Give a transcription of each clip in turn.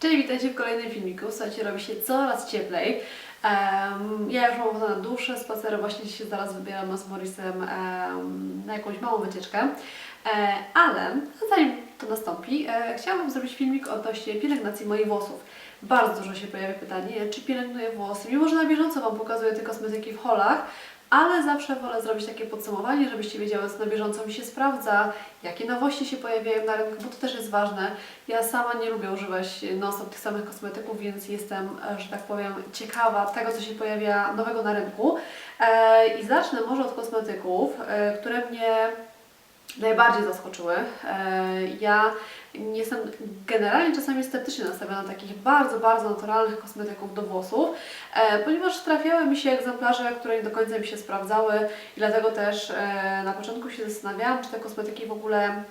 Cześć, witajcie w kolejnym filmiku. Słuchajcie, robi się coraz cieplej. Em, ja już mam ochotę na dłuższe spacery, właśnie się zaraz wybieram z Morrisem em, na jakąś małą wycieczkę. E, ale zanim to nastąpi, chciałabym zrobić filmik odnośnie pielęgnacji moich włosów. Bardzo dużo się pojawia pytanie, czy pielęgnuję włosy, mimo że na bieżąco Wam pokazuję te kosmetyki w holach, ale zawsze wolę zrobić takie podsumowanie, żebyście wiedziały, co na bieżąco mi się sprawdza, jakie nowości się pojawiają na rynku, bo to też jest ważne. Ja sama nie lubię używać non-stop tych samych kosmetyków, więc jestem, że tak powiem, ciekawa tego, co się pojawia nowego na rynku. E, I zacznę może od kosmetyków, e, które mnie najbardziej zaskoczyły. E, Ja jestem generalnie czasami sceptycznie nastawiona na takich bardzo, bardzo naturalnych kosmetyków do włosów, e, ponieważ trafiały mi się egzemplarze, które nie do końca mi się sprawdzały i dlatego też e, na początku się zastanawiałam, czy te kosmetyki w ogóle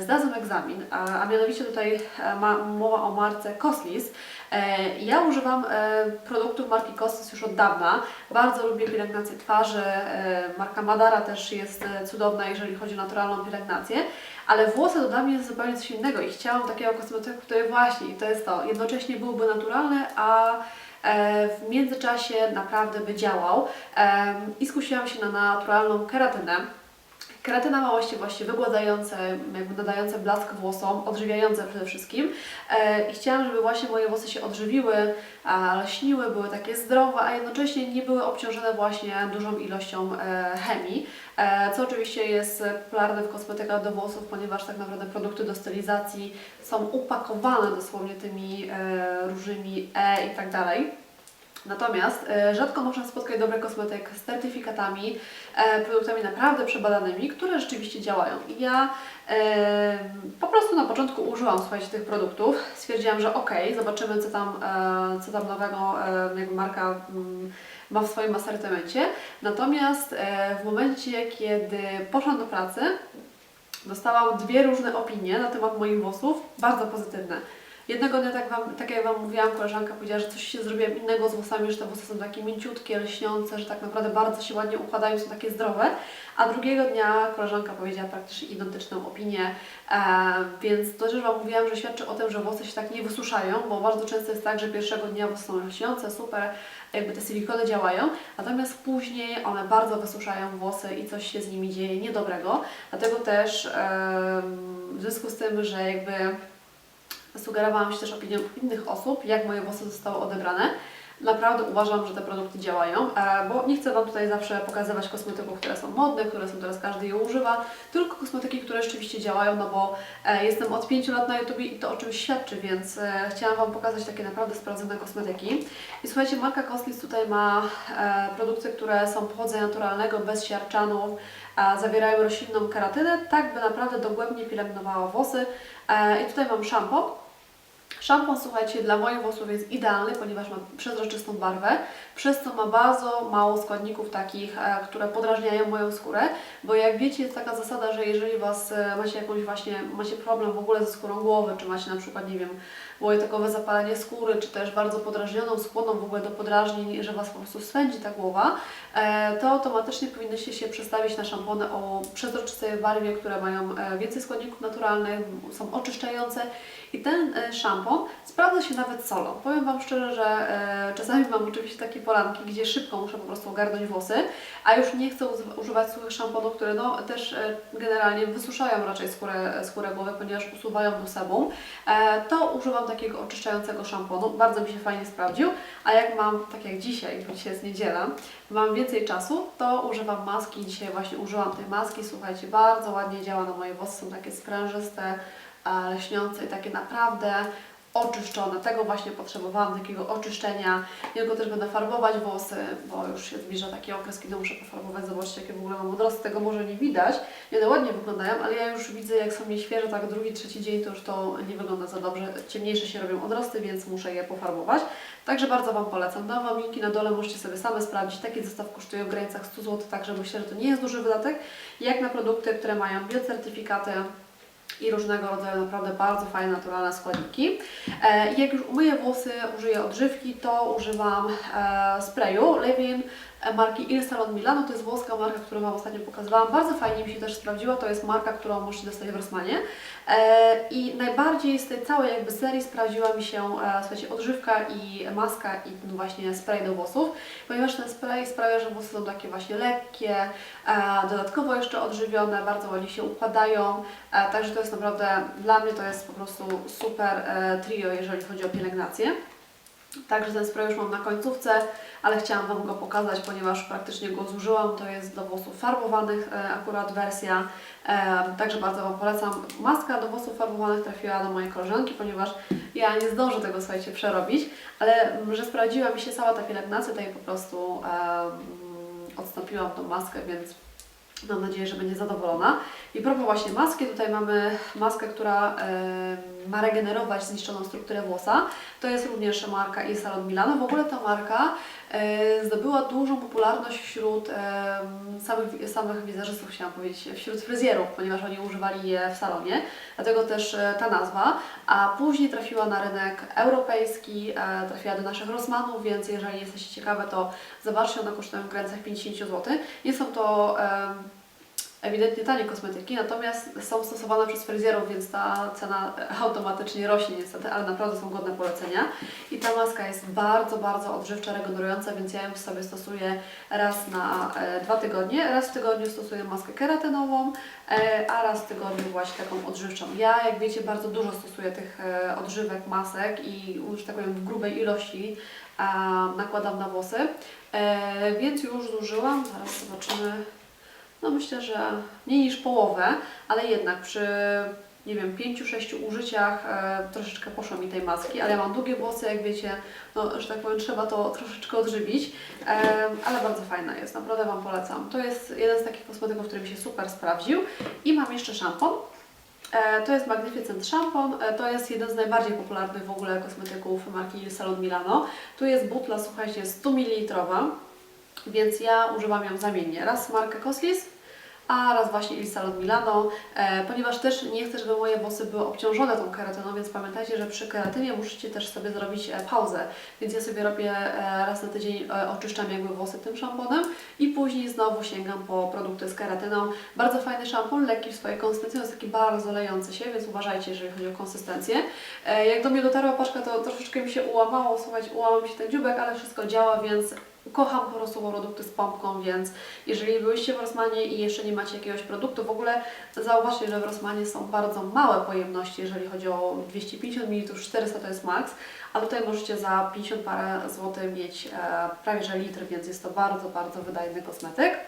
zdadzą egzamin, a, a mianowicie tutaj e, ma, mowa o marce Coslis. E, Ja używam e, produktów marki Coslis już od dawna. Bardzo lubię pielęgnację twarzy. e, Marka Madara też jest e, cudowna, jeżeli chodzi o naturalną pielęgnację. Ale włosy to dla mnie jest zupełnie coś innego i chciałam takiego kosmetyku, który właśnie, i to jest to, jednocześnie byłby naturalny, a e, w międzyczasie naprawdę by działał. I skusiłam się na naturalną keratynę. Keratyna ma właściwie właśnie wygładzające, jakby nadające blask włosom, odżywiające przede wszystkim. E, I chciałam, żeby właśnie moje włosy się odżywiły, a lśniły, były takie zdrowe, a jednocześnie nie były obciążone właśnie dużą ilością e, chemii, e, co oczywiście jest popularne w kosmetykach do włosów, ponieważ tak naprawdę produkty do stylizacji są upakowane dosłownie tymi e, różnymi E i tak dalej. Natomiast e, rzadko można spotkać dobry kosmetyk z certyfikatami, e, produktami naprawdę przebadanymi, które rzeczywiście działają. I ja e, po prostu na początku użyłam słuchajcie, tych produktów. Stwierdziłam, że ok, zobaczymy co tam, co tam nowego jakby marka mm, ma w swoim asortymencie. Natomiast w momencie, kiedy poszłam do pracy, dostałam dwie różne opinie na temat moich włosów, bardzo pozytywne. Jednego dnia, tak, wam, tak jak Wam mówiłam, koleżanka powiedziała, że coś się zrobiłem innego z włosami, że te włosy są takie mięciutkie, lśniące, że tak naprawdę bardzo się ładnie układają, są takie zdrowe. A drugiego dnia koleżanka powiedziała praktycznie identyczną opinię, e, więc to, że Wam mówiłam, że świadczy o tym, że włosy się tak nie wysuszają, bo bardzo często jest tak, że pierwszego dnia włosy są lśniące, super, jakby te silikony działają, natomiast później one bardzo wysuszają włosy i coś się z nimi dzieje niedobrego. Dlatego też em, w związku z tym, że jakby sugerowałam się też opinią innych osób, jak moje włosy zostały odebrane. Naprawdę uważam, że te produkty działają, e, bo nie chcę Wam tutaj zawsze pokazywać kosmetyków, które są modne, które są teraz każdy je używa, tylko kosmetyki, które rzeczywiście działają, no bo e, jestem od 5 lat na YouTube i to o czymś świadczy, więc e, chciałam Wam pokazać takie naprawdę sprawdzone kosmetyki. I słuchajcie, marka Coslis tutaj ma produkty, które są pochodzenia naturalnego, bez siarczanów, zawierają roślinną keratynę, tak by naprawdę dogłębnie pielęgnowała włosy. I tutaj mam szampon. Szampon, słuchajcie, dla włosów jest idealny, ponieważ ma przezroczystą barwę, przez co ma bardzo mało składników takich, e, które podrażniają moją skórę, bo jak wiecie jest taka zasada, że jeżeli Was e, macie jakąś właśnie, macie problem w ogóle ze skórą głowy, czy macie na przykład, nie wiem, łojetokowe zapalenie skóry, czy też bardzo podrażnioną, skłonną w ogóle do podrażnień, że Was po prostu swędzi ta głowa, e, to automatycznie powinnyście się przestawić na szampony o przezroczystej barwie, które mają więcej składników naturalnych, są oczyszczające. I ten e, sprawdza się nawet solą. Powiem Wam szczerze, że e, czasami mam oczywiście takie poranki, gdzie szybko muszę po prostu ogarnąć włosy, a już nie chcę używać suchych szamponów, które no, też e, generalnie wysuszają raczej skórę, skórę głowy, ponieważ usuwają do sebum. E, to używam takiego oczyszczającego szamponu. Bardzo mi się fajnie sprawdził, a jak mam, tak jak dzisiaj, bo dzisiaj jest niedziela, mam więcej czasu, to używam maski. Dzisiaj właśnie użyłam tej maski. Słuchajcie, bardzo ładnie działa na moje włosy, są takie sprężyste, e, lśniące i takie naprawdę oczyszczone. Tego właśnie potrzebowałam, takiego oczyszczenia. Niedługo też będę farbować włosy, bo już się zbliża taki okres, kiedy muszę pofarbować. Zobaczcie, jakie w ogóle mam odrosty. Tego może nie widać. One ładnie wyglądają, ale ja już widzę, jak są nieświeże, tak drugi, trzeci dzień, to już to nie wygląda za dobrze. Ciemniejsze się robią odrosty, więc muszę je pofarbować. Także bardzo Wam polecam. Dam Wam linki na dole, możecie sobie same sprawdzić. Taki zestaw kosztuje w granicach 100 zł, także myślę, że to nie jest duży wydatek. Jak na produkty, które mają biocertyfikaty, i różnego rodzaju naprawdę bardzo fajne, naturalne składniki. E, jak już umyję włosy, użyję odżywki, to używam e, sprayu Levin marki Il Salon Milano. To jest włoska marka, którą Wam ostatnio pokazywałam. Bardzo fajnie mi się też sprawdziła. To jest marka, którą możecie dostać w Rossmanie. E, I najbardziej z tej całej jakby serii sprawdziła mi się, e, słuchajcie, odżywka i maska i ten właśnie spray do włosów, ponieważ ten spray sprawia, że włosy są takie właśnie lekkie, e, dodatkowo jeszcze odżywione, bardzo ładnie się układają, także to jest naprawdę, dla mnie to jest po prostu super trio, jeżeli chodzi o pielęgnację. Także ten spray już mam na końcówce, ale chciałam Wam go pokazać, ponieważ praktycznie go zużyłam. To jest do włosów farbowanych e, akurat wersja, e, także bardzo Wam polecam. Maska do włosów farbowanych trafiła do mojej koleżanki, ponieważ ja nie zdążę tego, słuchajcie, przerobić, ale m, że sprawdziła mi się cała ta pielęgnacja, to jej po prostu odstąpiłam tą maskę, więc Mam nadzieję, że będzie zadowolona. I propos właśnie maski, tutaj mamy maskę, która ma regenerować zniszczoną strukturę włosa. To jest również marka Il Salon Milano. W ogóle ta marka zdobyła dużą popularność wśród e, samych, samych wizerzystów, chciałam powiedzieć, wśród fryzjerów, ponieważ oni używali je w salonie. Dlatego też e, ta nazwa. A później trafiła na rynek europejski, e, trafiła do naszych Rossmanów, więc jeżeli jesteście ciekawe, to zobaczcie, one kosztują w granicach 50 zł. Nie są to ewidentnie tanie kosmetyki, natomiast są stosowane przez fryzjerów, więc ta cena automatycznie rośnie niestety, ale naprawdę są godne polecenia. I ta maska jest bardzo, bardzo odżywcza, regenerująca, więc ja ją sobie stosuję raz na e, dwa tygodnie. Raz w tygodniu stosuję maskę keratinową, e, a raz w tygodniu właśnie taką odżywczą. Ja, jak wiecie, bardzo dużo stosuję tych e, odżywek, masek i już tak powiem w grubej ilości nakładam na włosy, więc już zużyłam, zaraz zobaczymy, no myślę, że mniej niż połowę, ale jednak przy nie wiem, 5-6 użyciach e, troszeczkę poszło mi tej maski, ale ja mam długie włosy, jak wiecie, no, że tak powiem, trzeba to troszeczkę odżywić, e, ale bardzo fajna jest, naprawdę Wam polecam. To jest jeden z takich kosmetyków, który mi się super sprawdził i mam jeszcze szampon. E, To jest Magnificent Szampon. E, To jest jeden z najbardziej popularnych w ogóle kosmetyków marki Salon Milano. Tu jest butla, słuchajcie, 100 ml, więc ja używam ją zamiennie. Raz markę Coslis, a raz właśnie Il Salon Milano, e, ponieważ też nie chcę, żeby moje włosy były obciążone tą keratyną, więc pamiętajcie, że przy keratynie musicie też sobie zrobić e, pauzę. Więc ja sobie robię e, raz na tydzień, oczyszczam jakby włosy tym szamponem i później znowu sięgam po produkty z keratyną. Bardzo fajny szampon, lekki w swojej konsystencji, on jest taki bardzo lejący się, więc uważajcie, jeżeli chodzi o konsystencję. Jak do mnie dotarła paczka, to troszeczkę mi się ułamało, słuchajcie, ułamał mi się ten dziubek, ale wszystko działa, więc kocham po prostu produkty z pompką, więc jeżeli byliście w Rossmanie i jeszcze nie macie jakiegoś produktu, w ogóle zauważcie, że w Rossmanie są bardzo małe pojemności, jeżeli chodzi o 250 ml, 400 to jest max, a tutaj możecie za 50 parę złotych mieć e, prawie że litr, więc jest to bardzo, bardzo wydajny kosmetyk.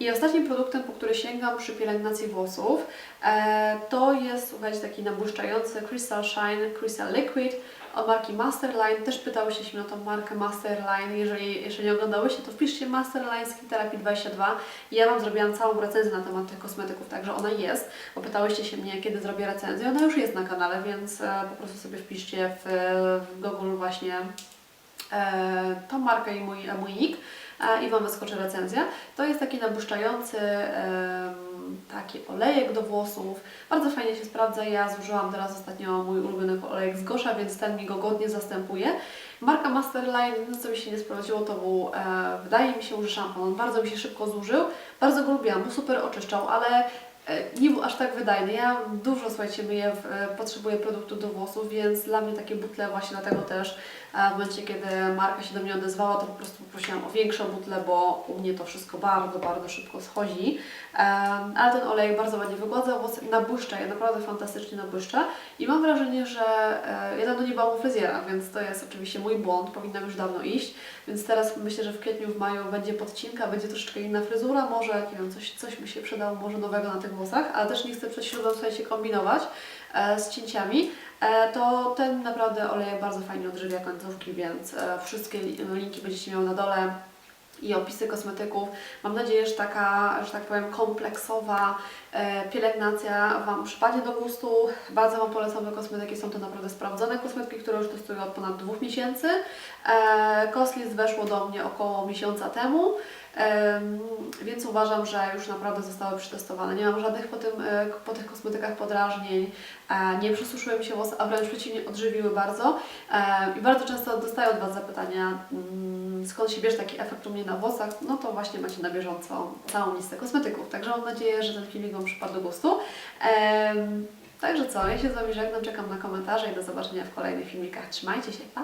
I ostatnim produktem, po który sięgam przy pielęgnacji włosów, e, to jest, słuchajcie, taki nabłyszczający Crystal Shine Crystal Liquid od marki Masterline. Też pytałyście mnie o tą markę Masterline. Jeżeli jeszcze nie oglądałyście, to wpiszcie Masterline Skin Therapy 22. I ja Wam zrobiłam całą recenzję na temat tych kosmetyków, także ona jest. Bo pytałyście się mnie, kiedy zrobię recenzję. Ona już jest na kanale, więc e, po prostu sobie wpiszcie w, w Google właśnie e, tą markę i mój, mój nick e, i Wam wyskoczy recenzja. To jest taki nabłyszczający em, taki olejek do włosów. Bardzo fajnie się sprawdza. Ja zużyłam teraz ostatnio mój ulubiony olejek z Gosza, więc ten mi go godnie zastępuje. Marka Masterline, no co mi się nie sprawdziło, to był, e, wydaje mi się, że szampon. On bardzo mi się szybko zużył. Bardzo go lubiłam, bo super oczyszczał, ale e, nie był aż tak wydajny. Ja dużo, słuchajcie, myję, e, potrzebuję produktu do włosów, więc dla mnie takie butle właśnie dlatego też w momencie, kiedy marka się do mnie odezwała, to po prostu poprosiłam o większą butlę, bo u mnie to wszystko bardzo, bardzo szybko schodzi. Ale ten olej bardzo ładnie wygładza włosy, nabłyszcza je, naprawdę fantastycznie nabłyszcza. I mam wrażenie, że e, ja dawno nie byłam u fryzjera, więc to jest oczywiście mój błąd, powinnam już dawno iść, więc teraz myślę, że w kwietniu, w maju będzie podcinka, będzie troszeczkę inna fryzura, może nie wiem, coś, coś mi się przydało może nowego na tych włosach, ale też nie chcę przed ślubem słuchajcie kombinować z cięciami, e, to ten naprawdę olej bardzo fajnie odżywia końcówki, więc e, wszystkie li- linki będziecie miały na dole i opisy kosmetyków. Mam nadzieję, że taka, że tak powiem, kompleksowa e, pielęgnacja Wam przypadnie do gustu. Bardzo Wam polecam te kosmetyki. Są to naprawdę sprawdzone kosmetyki, które już testuję od ponad dwóch miesięcy. E, Coslis weszło do mnie około miesiąca temu. Em, więc uważam, że już naprawdę zostały przetestowane. Nie mam żadnych po, tym, e, po tych kosmetykach podrażnień, e, nie przesuszyły mi się włosy, a wręcz przeciwnie, odżywiły bardzo. E, I bardzo często dostaję od Was zapytania, mm, skąd się bierze taki efekt u mnie na włosach, no to właśnie macie na bieżąco całą listę kosmetyków. Także mam nadzieję, że ten filmik Wam przypadł do gustu. Em, Także co, ja się z Wami żegnam, czekam na komentarze i do zobaczenia w kolejnych filmikach. Trzymajcie się, pa!